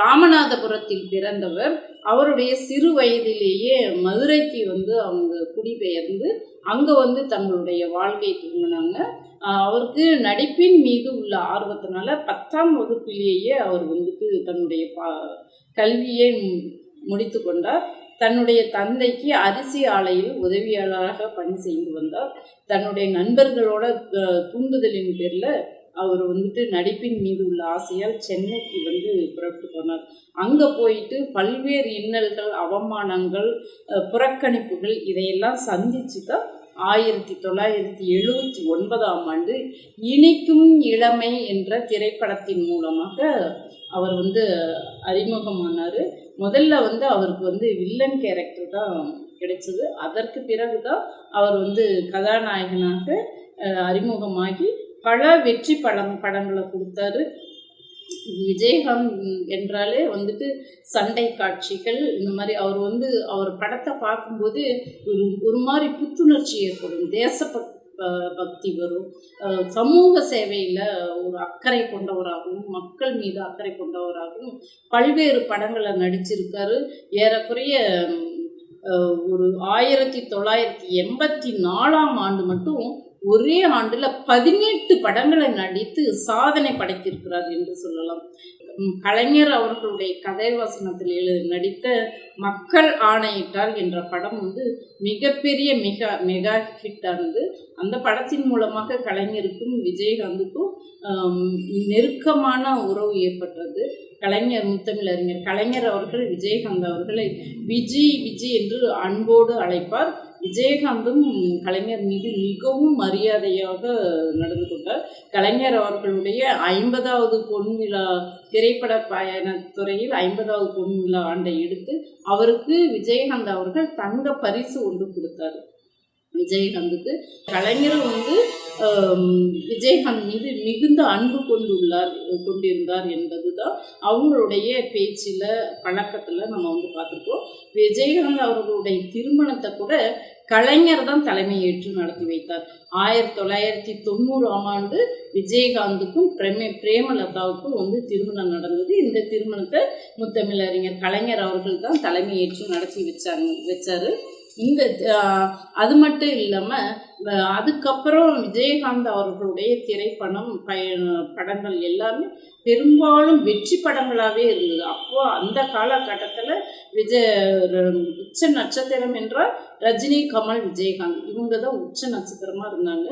ராமநாதபுரத்தில் பிறந்தவர். அவருடைய சிறு வயதிலேயே மதுரைக்கு வந்து அவங்க குடிபெயர்ந்து அங்கே வந்து தங்களுடைய வாழ்க்கை தூங்கினாங்க அவருக்கு நடிப்பின் மீது உள்ள ஆர்வத்தினால பத்தாம் வகுப்பிலேயே அவர் வந்துட்டு தன்னுடைய பா கல்வியை முடித்து கொண்டார். தன்னுடைய தந்தைக்கு அரிசி ஆலையில் உதவியாளராக பணி செய்து வந்தார். தன்னுடைய நண்பர்களோட தூண்டுதலின் பேரில் அவர் வந்துட்டு நடிப்பின் மீது உள்ள ஆசையால் சென்னைக்கு வந்து புறப்பட்டு போனார். அங்கே போயிட்டு பல்வேறு இன்னல்கள் அவமானங்கள் புறக்கணிப்புகள் இதையெல்லாம் சந்திச்சு தான் ஆயிரத்தி தொள்ளாயிரத்தி எழுபத்தி ஒன்பதாம் ஆண்டு இனிக்கும் இளமை என்ற திரைப்படத்தின் மூலமாக அவர் வந்து அறிமுகமானார். முதல்ல வந்து அவருக்கு வந்து வில்லன் கேரக்டர் தான் கிடைச்சது. அதற்கு பிறகு தான் அவர் வந்து கதாநாயகனாக அறிமுகமாகி பல வெற்றி படம் படங்களை கொடுத்தாரு. விஜயகாந்த் என்றாலே வந்துட்டு சண்டை காட்சிகள் இந்த மாதிரி அவர் வந்து அவர் படத்தை பார்க்கும்போது ஒரு ஒரு மாதிரி புத்துணர்ச்சி ஏற்படும். தேசப்பக் ப- பக்தி வரும். சமூக சேவையில் ஒரு அக்கறை கொண்டவராகவும் மக்கள் மீது அக்கறை கொண்டவராகவும் பல்வேறு படங்களை நடிச்சிருக்காரு. ஏறக்குறைய ஒரு ஆயிரத்தி தொள்ளாயிரத்தி எண்பத்தி நாலாம் ஆண்டு மட்டும் ஒரே ஆண்டில் பதினெட்டு படங்களை நடித்து சாதனை படைத்திருக்கிறார் என்று சொல்லலாம். கலைஞர் அவர்களுடைய கதை வசனத்தில் எழு நடித்த மக்கள் ஆணையிட்டார் என்ற படம் வந்து மிகப்பெரிய மிக மெகா ஹிட்டானது அந்த படத்தின் மூலமாக கலைஞருக்கும் விஜயகாந்துக்கும் நெருக்கமான உறவு ஏற்பட்டது. கலைஞர் முத்தமிழறிஞர் கலைஞர் அவர்கள் விஜயகாந்த் அவர்களை விஜி விஜி என்று அன்போடு அழைப்பார். விஜயகாந்தும் கலைஞர் மீது மிகவும் மரியாதையாக நடந்து கொண்டார். கலைஞர் அவர்களுடைய ஐம்பதாவது பொன் விழா திரைப்பட பயணத்துறையில் ஐம்பதாவது பொன் விழா ஆண்டை எடுத்து அவருக்கு விஜயகாந்த் அவர்கள் தங்க பரிசு ஒன்று கொடுத்தார். விஜயகாந்துக்கு கலைஞர் வந்து விஜயகாந்த் மீது மிகுந்த அன்பு கொண்டுள்ளார் கொண்டிருந்தார் என்பது தான் அவங்களுடைய பேச்சில் பழக்கத்தில் நம்ம வந்து பார்த்துருக்கோம். விஜயகாந்த் அவர்களுடைய திருமணத்தை கூட கலைஞர் தான் தலைமை ஏற்று நடத்தி வைத்தார். ஆயிரத்தி தொள்ளாயிரத்தி தொண்ணூறாம் ஆண்டு விஜயகாந்துக்கும் பிரமே பிரேமலதாவுக்கும் வந்து திருமணம் நடந்தது. இந்த திருமணத்தை முத்தமிழறிஞர் கலைஞர் அவர்கள் தான் தலைமை ஏற்று நடத்தி வச்சாங்க வச்சார். இந்த அது மட்டும் இல்லாமல் அதுக்கப்புறம் விஜயகாந்த் அவர்களுடைய திரைப்படம் பய படங்கள் எல்லாமே பெரும்பாலும் வெற்றி படங்களாகவே இருந்தது. அப்போது அந்த காலகட்டத்தில் விஜய் உச்ச நட்சத்திரம் என்றால் ரஜினி கமல் விஜயகாந்த். இவங்க தான் உச்ச நட்சத்திரமாக இருந்தாங்க.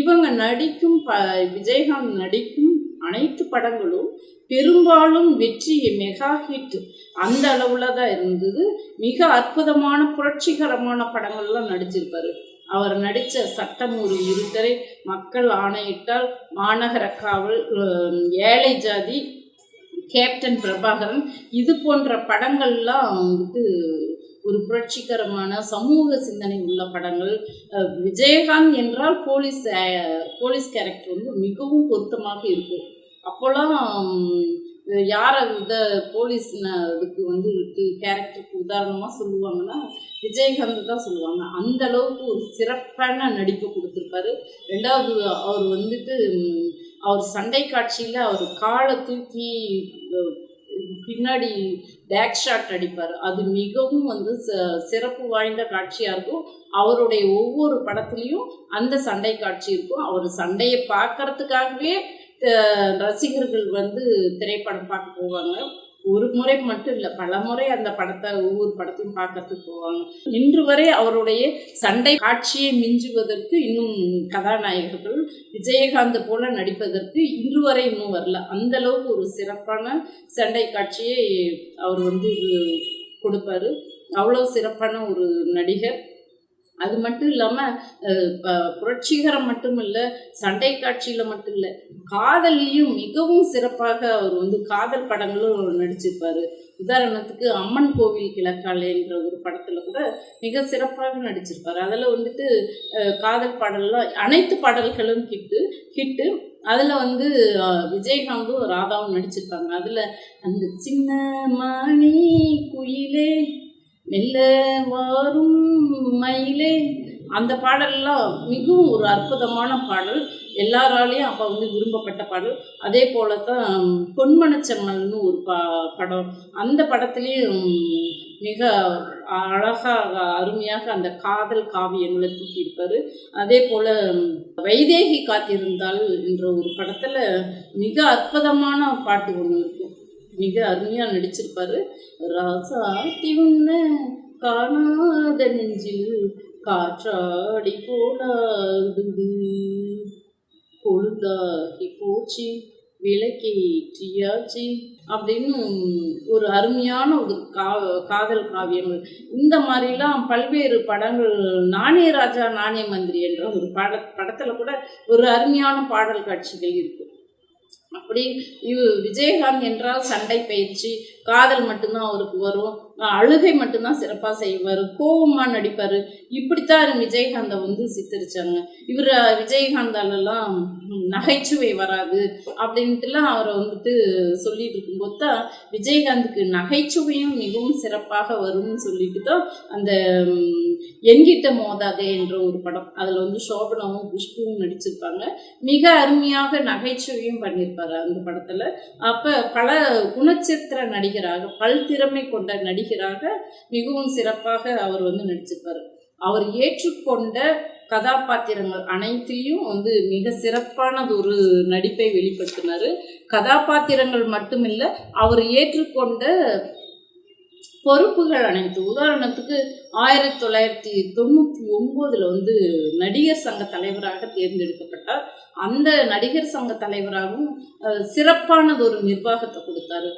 இவங்க நடிக்கும் ப விஜயகாந்த் நடிக்கும் அனைத்து படங்களும் பெரும்பாலும் வெற்றி மெகா ஹிட் அந்த அளவில் தான் இருந்தது. மிக அற்புதமான புரட்சிகரமான படங்கள்லாம் நடிச்சிருப்பாரு. அவர் நடித்த சட்டம் ஒரு இருட்டரை மக்கள் ஆணையிட்டால் மாநகர காவல் ஏழை ஜாதி கேப்டன் பிரபாகரன் இது போன்ற படங்கள்லாம் வந்துட்டு ஒரு புரட்சிகரமான சமூக சிந்தனை உள்ள படங்கள். விஜயகாந்த் என்றால் போலீஸ் போலீஸ் கேரக்டர் வந்து மிகவும் பொருத்தமாக இருக்கும். அப்போல்லாம் யாரை இத போலீஸ் இதுக்கு வந்து கேரக்டருக்கு உதாரணமாக சொல்லுவாங்கன்னா விஜயகாந்த் தான் சொல்லுவாங்க. அந்த அளவுக்கு ஒரு சிறப்பான நடிப்பு கொடுத்துருப்பாரு. ரெண்டாவது அவர் வந்துட்டு அவர் சண்டை காட்சியில் அவர் காலை தூக்கி பின்னாடி பேக் ஷாட் அடிப்பார். அது மிகவும் வந்து ச- சிறப்பு வாய்ந்த காட்சியாக இருக்கும். அவருடைய ஒவ்வொரு படத்துலேயும் அந்த சண்டை காட்சி இருக்கும். அவர் சண்டையை பார்க்கறதுக்காகவே ரசிகர்கள் வந்து திரைப்படம் பார்க்க போவாங்க. ஒரு முறை மட்டும் இல்லை பல முறை அந்த படத்தை ஒவ்வொரு படத்தையும் பார்க்கறதுக்கு போவாங்க. இன்று வரை அவருடைய சண்டை காட்சியை மிஞ்சுவதற்கு இன்னும் கதாநாயகர்கள் விஜயகாந்த் போல நடிப்பதற்கு இன்று வரை இன்னும் வரல. அந்த அளவுக்கு ஒரு சிறப்பான சண்டை காட்சியை அவர் வந்து கொடுப்பாரு. அவ்வளோ சிறப்பான ஒரு நடிகர். அது மட்டும் இல்லாமல் புரட்சிகரம் மட்டும் இல்லை சண்டை காட்சியில் மட்டும் இல்லை காதல்லையும் மிகவும் சிறப்பாக அவர் வந்து காதல் படங்களும் நடிச்சிருப்பார். உதாரணத்துக்கு அம்மன் கோவில் கிழக்காலே என்ற ஒரு படத்தில் கூட மிக சிறப்பாக நடிச்சிருப்பார். அதில் வந்துட்டு காதல் பாடல்லாம் அனைத்து பாடல்களும் கிட்டு ஹிட்டு அதில் வந்து விஜயகாந்தும் ராதாவும் நடிச்சிருப்பாங்க. அதில் அந்த சின்ன மணி குயிலே மெல்ல வரும் மயிலே. அந்த பாடல்லாம் மிகவும் ஒரு அற்புதமான பாடல். எல்லாராலையும் அப்போ வந்து விரும்பப்பட்ட பாடல். அதே போல தான் பொன்மனச்செம்மல்னு ஒரு ப படம். அந்த படத்துலேயும் மிக அழகாக அருமையாக அந்த காதல் காவியங்களை தூக்கியிருப்பார். அதே போல் வைதேகி காத்திருந்தால் என்ற ஒரு படத்தில் மிக அற்புதமான பாட்டு ஒன்று இருக்கும். மிக அருமையாக நடிச்சிருப்பாரு. ராசாத்தி உன்ன காணாத நெஞ்சு காற்றாடி போலாடுது பொழுதாகி போச்சு விளக்கேற்றியாச்சு அப்படின்னு ஒரு அருமையான ஒரு கா காதல் காவியங்கள். இந்த மாதிரிலாம் பல்வேறு படங்கள் நாணய ராஜா நாணய மந்திரி என்ற ஒரு பட படத்தில் கூட ஒரு அருமையான பாடல் காட்சிகள் இருக்கு அப்படி இவ் விஜயகாந்த் என்றால் சண்டை பயிற்சி காதல் மட்டும்தான் அவருக்கு வரும். அழுகை மட்டும்தான் சிறப்பாக செய்வார். கோபமாக நடிப்பார். இப்படித்தான் விஜயகாந்தை வந்து சித்தரிச்சாங்க. இவர் விஜயகாந்தாலெல்லாம் நகைச்சுவை வராது அப்படின்ட்டுலாம் அவரை வந்துட்டு சொல்லிட்டு இருக்கும்போது தான் விஜயகாந்துக்கு நகைச்சுவையும் மிகவும் சிறப்பாக வரும்னு சொல்லிட்டு தான் அந்த என்கிட்ட மோதாதே என்ற ஒரு படம் அதில் வந்து சோபனாவும் குஷ்புவும் நடிச்சிருப்பாங்க. மிக அருமையாக நகைச்சுவையும் பண்ணியிருப்பார் அந்த படத்தில். அப்போ பல குணச்சித்திர நடிகராக பல் திறமை கொண்ட நடிகராக மிகவும் சிறப்பாக அவர் வந்து நடிச்சிருப்பார். அவர் ஏற்றுக்கொண்ட கதாபாத்திரங்கள் அனைத்தையும் வந்து மிக சிறப்பானது ஒரு நடிப்பை வெளிப்படுத்தினார். கதாபாத்திரங்கள் மட்டுமில்லை அவர் ஏற்றுக்கொண்ட பொறுப்புகள் அனைத்து உதாரணத்துக்கு ஆயிரத்தி தொள்ளாயிரத்தி தொண்ணூற்றி ஒம்போதில் வந்து நடிகர் சங்க தலைவராக தேர்ந்தெடுக்கப்பட்டார். அந்த நடிகர் சங்க தலைவராகவும் சிறப்பானது ஒரு நிர்வாகத்தை கொடுத்தாரு.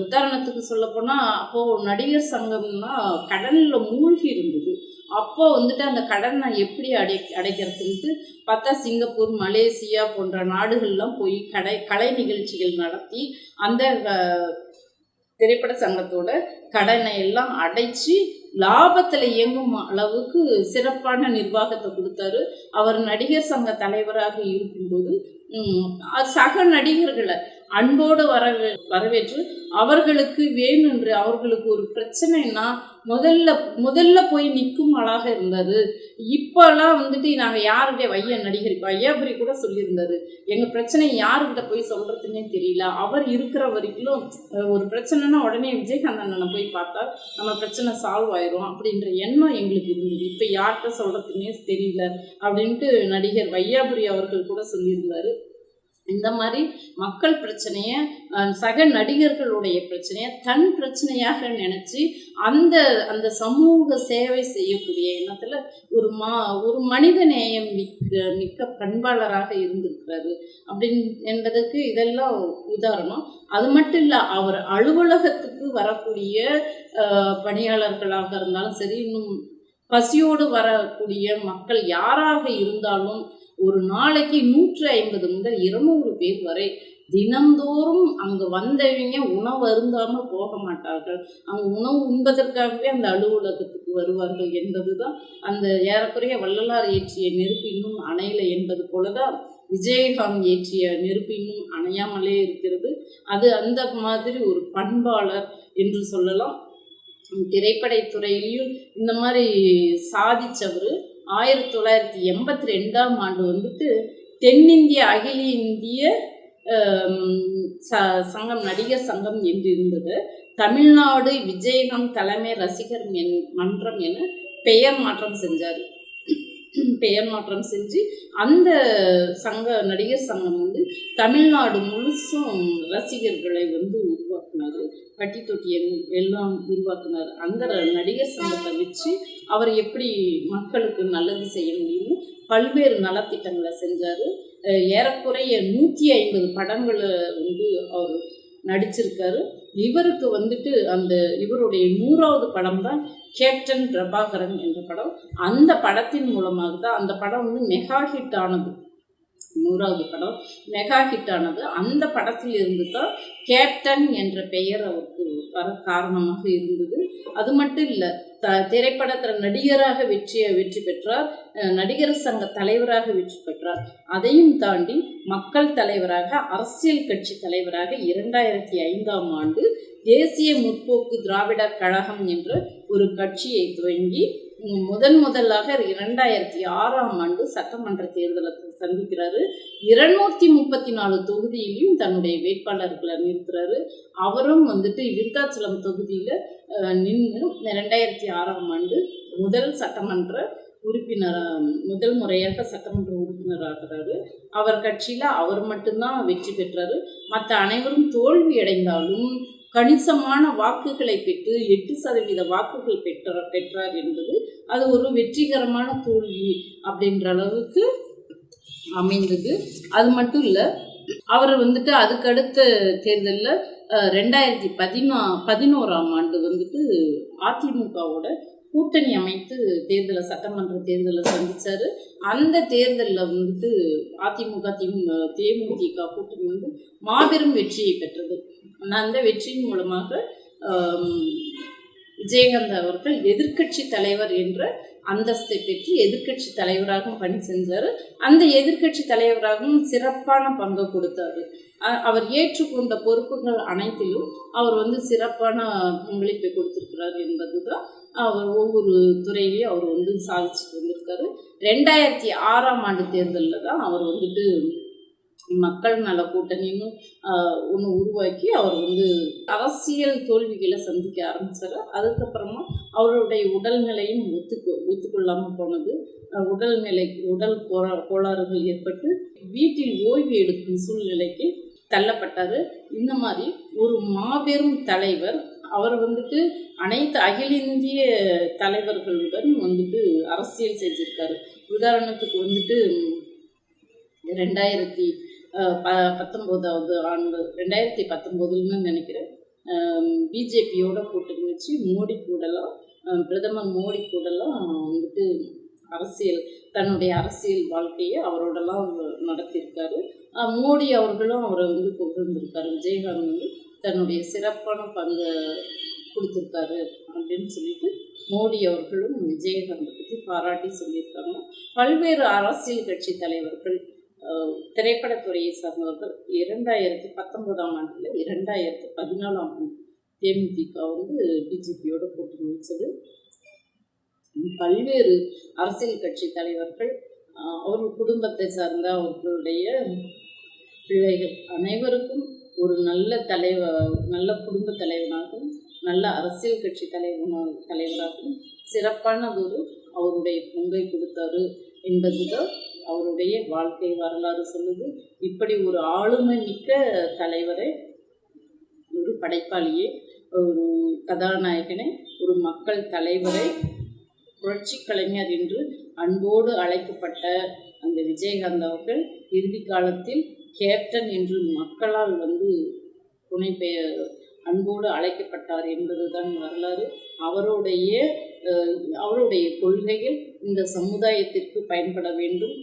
உதாரணத்துக்கு சொல்லப்போனால் அப்போது நடிகர் சங்கம்னா கடனில் மூழ்கி இருந்தது. அப்போ வந்துட்டு அந்த கடனை எப்படி அடை அடைக்கிறதுன்ட்டு பார்த்தா சிங்கப்பூர் மலேசியா போன்ற நாடுகள்லாம் போய் கடை கலை நிகழ்ச்சிகள் நடத்தி அந்த திரைப்பட சங்கத்தோட கடனை எல்லாம் அடைச்சி லாபத்தில் இயங்கும் அளவுக்கு சிறப்பான நிர்வாகத்தை கொடுத்தாரு. அவர் நடிகர் சங்க தலைவராக இருக்கும்போது சக நடிகர்களை அன்போடு வர வரவேற்று அவர்களுக்கு வேணுன்று அவர்களுக்கு ஒரு பிரச்சனைன்னா முதல்ல முதல்ல போய் நிற்கும் ஆளாக இருந்தது. இப்போல்லாம் வந்துட்டு நாங்கள் யாருடைய வைய நடிகர் இப்போ ஐயாபுரி கூட சொல்லியிருந்தாரு எங்கள் பிரச்சனை யாருக்கிட்ட போய் சொல்கிறதுனே தெரியல. அவர் இருக்கிற வரைக்கும் ஒரு பிரச்சனைனா உடனே விஜயகாந்த் அண்ணனை போய் பார்த்தா நம்ம பிரச்சனை சால்வ் ஆயிரும் அப்படின்ற எண்ணம் எங்களுக்கு இருந்தது. இப்போ யார்கிட்ட சொல்கிறதுனே தெரியல அப்படின்ட்டு நடிகர் வையாபுரி அவர்கள் கூட சொல்லியிருந்தார். இந்த மாதிரி மக்கள் பிரச்சனையை சக நடிகர்களுடைய பிரச்சனையை தன் பிரச்சனையாக நினச்சி அந்த அந்த சமூக சேவை செய்யக்கூடிய எண்ணத்தில் ஒரு மா ஒரு மனித நேயம் மிக்க மிக்க பண்பாளராக இருந்திருக்கிறாரு அப்படின் என்பதற்கு இதெல்லாம் உதாரணம். அது மட்டும் இல்லை அவர் அலுவலகத்துக்கு வரக்கூடிய பணியாளர்களாக இருந்தாலும் சரி இன்னும் பசியோடு வரக்கூடிய மக்கள் யாராக இருந்தாலும் ஒரு நாளைக்கு நூற்றி ஐம்பது முதல் இருநூறு பேர் வரை தினந்தோறும் அங்கே வந்தவங்க உணவு அருந்தாமல் போக மாட்டார்கள். அவங்க உணவு உண்பதற்காகவே அந்த அலுவலகத்துக்கு வருவார்கள் என்பது தான் அந்த ஏறக்குறைய வள்ளலார் ஏற்றிய நெருப்பு இன்னும் அணையில என்பது போலதான் விஜயகாந்த் ஏற்றிய நெருப்பு இன்னும் அணையாமலே இருக்கிறது. அது அந்த மாதிரி ஒரு பண்பாளர் என்று சொல்லலாம். திரைப்படத்துறையிலையும் இந்த மாதிரி சாதிச்சவர் ஆயிரத்தி தொள்ளாயிரத்தி எண்பத்தி ரெண்டாம் ஆண்டு வந்துட்டு தென்னிந்திய அகில இந்திய ச சங்கம் நடிகர் சங்கம் என்று இருந்தது. தமிழ்நாடு விஜயகாந்த் தலைமை ரசிகர் என் மன்றம் என பெயர் மாற்றம் செஞ்சார். பெயர் மாற்றம் செஞ்சு அந்த சங்க நடிகர் சங்கம் வந்து தமிழ்நாடு முழுசும் ரசிகர்களை வந்து உருவாக்குனார். பட்டி தொட்டி எல்லாம் உருவாக்குனார். அந்த நடிகர் சங்கத்தை வச்சு அவர் எப்படி மக்களுக்கு நல்லது செய்ய முடியும் பல்வேறு நலத்திட்டங்களை செஞ்சார். ஏறக்குறைய நூற்றி ஐம்பது படங்களை வந்து அவர் நடிச்சிருக்காரு. இவருக்கு வந்துட்டு அந்த இவருடைய நூறாவது படம் தான் கேப்டன் பிரபாகரன் என்ற படம். அந்த படத்தின் மூலமாக தான் அந்த படம் வந்து மெகா ஹிட் ஆனது. நூறாவது படம் மெகா ஹிட் ஆனது. அந்த படத்தில் இருந்து தான் கேப்டன் என்ற பெயர் அவருக்கு வர காரணமாக இருந்தது. அது மட்டும் இல்லை த திரைப்படத்தில் நடிகராக வெற்றி வெற்றி பெற்றார். நடிகர் சங்க தலைவராக வெற்றி பெற்றார். அதையும் தாண்டி மக்கள் தலைவராக அரசியல் கட்சி தலைவராக இரண்டாயிரத்தி ஐந்தாம் ஆண்டு தேசிய முற்போக்கு திராவிடர் கழகம் என்ற ஒரு கட்சியை துவங்கி முதன் முதலாக இரண்டாயிரத்தி ஆறாம் ஆண்டு சட்டமன்ற தேர்தலை சந்திக்கிறாரு. இருநூத்தி முப்பத்தி நாலு தொகுதியிலையும் தன்னுடைய வேட்பாளர்களை நிறுத்துறாரு. அவரும் வந்துட்டு விருத்தாச்சலம் தொகுதியில் நின்று ரெண்டாயிரத்தி ஆறாம் ஆண்டு முதல் சட்டமன்ற உறுப்பினர் முதல் முறையாக சட்டமன்ற உறுப்பினர் ஆகிறாரு. அவர் கட்சியில் அவர் மட்டும்தான் வெற்றி பெற்றாரு. மற்ற அனைவரும் தோல்வி அடைந்தாலும் கணிசமான வாக்குகளை பெற்று எட்டு சதவீத வாக்குகள் பெற்ற பெற்றார் என்பது அது ஒரு வெற்றிகரமான தோல்வி அப்படின்ற அளவுக்கு அமைந்தது. அது மட்டும் இல்லை அவர் வந்துட்டு அதுக்கடுத்த தேர்தலில் ரெண்டாயிரத்தி பதினா பதினோராம் ஆண்டு வந்துட்டு அதிமுகவோட கூட்டணி அமைத்து தேர்தலை சட்டமன்ற தேர்தலை சந்தித்தார் அந்த தேர்தலில் வந்துட்டு அதிமுக திமுக தேமுதிக கூட்டணி வந்து மாபெரும் வெற்றியை பெற்றது. அந்த வெற்றியின் மூலமாக விஜயகாந்த் அவர்கள் எதிர்க்கட்சி தலைவர் என்ற அந்தஸ்தை பெற்று எதிர்க்கட்சி தலைவராகவும் பணி செஞ்சார். அந்த எதிர்க்கட்சி தலைவராகவும் சிறப்பான பங்கு கொடுத்தார். அவர் ஏற்றுக்கொண்ட பொறுப்புகள் அனைத்திலும் அவர் வந்து சிறப்பான பங்களிப்பை கொடுத்திருக்கிறார் என்பதுதான் அவர் ஒவ்வொரு துறையிலையும் அவர் வந்து சாதிச்சுட்டு வந்திருக்காரு. ரெண்டாயிரத்தி ஆறாம் ஆண்டு தேர்தலில் தான் அவர் வந்துட்டு மக்கள் நல கூட்டணின்னு ஒன்று உருவாக்கி அவர் வந்து அரசியல் தோல்விகளை சந்திக்க ஆரம்பிச்சார். அதுக்கப்புறமா அவருடைய உடல்நிலையும் ஒத்துக்கு ஒத்துக்கொள்ளாமல் போனது. உடல்நிலை உடல் கோளாறுகள் ஏற்பட்டு வீட்டில் ஓய்வு எடுக்கும் சூழ்நிலைக்கு தள்ளப்பட்டார். இந்த மாதிரி ஒரு மாபெரும் தலைவர் அவர் வந்துட்டு அனைத்து அகில இந்திய தலைவர்களுடன் வந்துட்டு அரசியல் செஞ்சிருக்காரு. உதாரணத்துக்கு வந்துட்டு ரெண்டாயிரத்தி ப பத்தொம்போதாவது ஆண்டு ரெண்டாயிரத்தி பத்தொம்போதுன்னு நினைக்கிறேன். பிஜேபியோட கூட்டணி வச்சு மோடி கூடலாம் பிரதமர் மோடி கூடலாம் வந்துட்டு அரசியல் தன்னுடைய அரசியல் வாழ்க்கையை அவரோடலாம் நடத்தியிருக்காரு மோடி அவர்களும் அவரை வந்து புகழ்ந்திருக்காரு விஜயகாந்த் வந்து தன்னுடைய சிறப்பான பங்கை கொடுத்துருக்காரு அப்படின்னு சொல்லிட்டு மோடி அவர்களும் விஜயகாந்த் பற்றி பாராட்டி சொல்லியிருக்காங்க. பல்வேறு அரசியல் கட்சி தலைவர்கள் திரைப்படத்துறையை சார்ந்தவர்கள் இரண்டாயிரத்தி பத்தொன்பதாம் ஆண்டில் இரண்டாயிரத்தி பதினாலாம் ஆண்டு தேமுதிக வந்து பிஜேபியோட போட்டி வச்சது பல்வேறு அரசியல் கட்சி தலைவர்கள் அவர்கள் குடும்பத்தை சார்ந்த அவர்களுடைய பிள்ளைகள் அனைவருக்கும் ஒரு நல்ல தலைவர் நல்ல குடும்ப தலைவனாகவும் நல்ல அரசியல் கட்சி தலைவனா தலைவராகவும் சிறப்பான ஒரு அவருடைய பங்கை கொடுத்தாரு என்பதுதான் அவருடைய வாழ்க்கை வரலாறு சொல்லுது. இப்படி ஒரு ஆளுமை மிக்க தலைவரை ஒரு படைப்பாளியை ஒரு கதாநாயகனை ஒரு மக்கள் தலைவரை புரட்சி கலைஞர் என்று அன்போடு அழைக்கப்பட்ட அந்த விஜயகாந்த் அவர்கள் இறுதி காலத்தில் கேப்டன் என்று மக்களால் வந்து துணை பெயர் அன்போடு அழைக்கப்பட்டார் என்பதுதான் வரலாறு. அவருடைய அவருடைய கொள்கைகள் இந்த சமுதாயத்திற்கு பயன்பட வேண்டும்.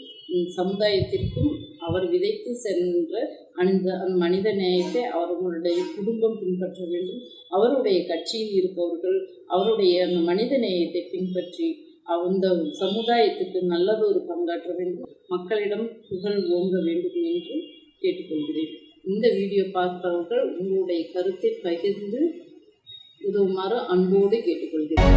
சமுதாயத்திற்கும் அவர் விதைத்து சென்ற அந்த மனித நேயத்தை அவர்களுடைய குடும்பம் பின்பற்ற வேண்டும். அவருடைய கட்சியில் இருப்பவர்கள் அவருடைய அந்த மனித நேயத்தை பின்பற்றி அந்த சமுதாயத்துக்கு நல்லதொரு பங்காற்ற வேண்டும். மக்களிடம் புகழ் ஓங்க வேண்டும் என்று கேட்டுக்கொள்கிறேன். இந்த வீடியோ பார்ப்பவர்கள் உங்களுடைய கருத்தை பகிர்ந்து உதவுமாறு அன்போடு கேட்டுக்கொள்கிறேன்.